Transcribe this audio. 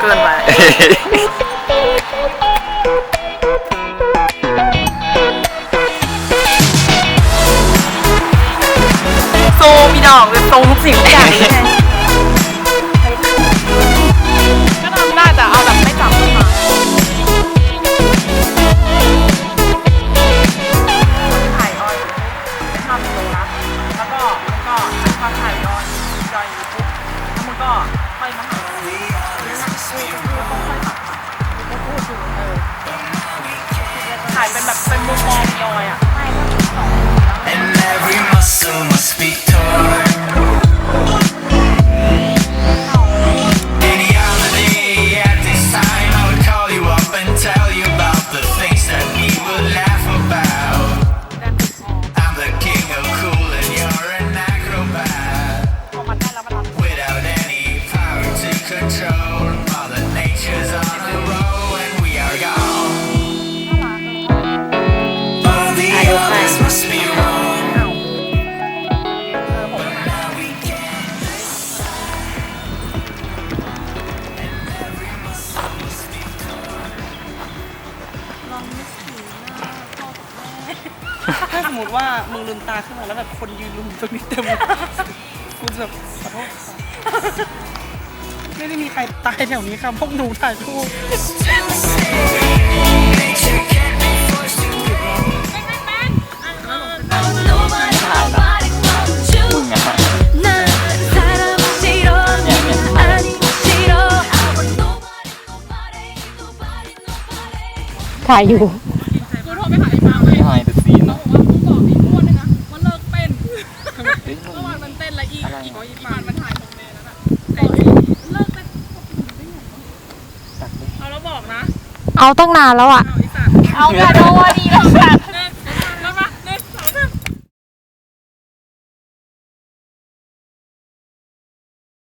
เกินไป โซมีดอกเลยโซทุกสิ่งทุกอย่างเลยก็ได้แต่เอาแบบไม่จับขึ้นมไข่ออยเป็นทำโนะแล้วก็มันก็ไข่ออยจอยอยู่ปุ๊บแล้วมันก็ ถ่ายเป็นแบบเป็นมุมมองยอยอะ สมมติว่ามึงลืมตาขึ้นมาแล้วแบบคนยืนลุมตรงนี้เต็มเลยกูจะแบบขอโทษไม่ได้มีใครตายแถวนี้ครับพวกหนูถ่ายรูป ถ่ายอยู่ กูโทรไปหา เฮ้ยเมื่อวานมันเต้นแล้วอีกอะไรอีกอะ อีกปานมันถ่ายตรงเมนนั้นอะแต่เลิกเต้นเอาแล้วบอกนะเอาตั้งนานแล้วอะ เอาไอ้สัตว์เอากระโดดดีแล้วค่ะ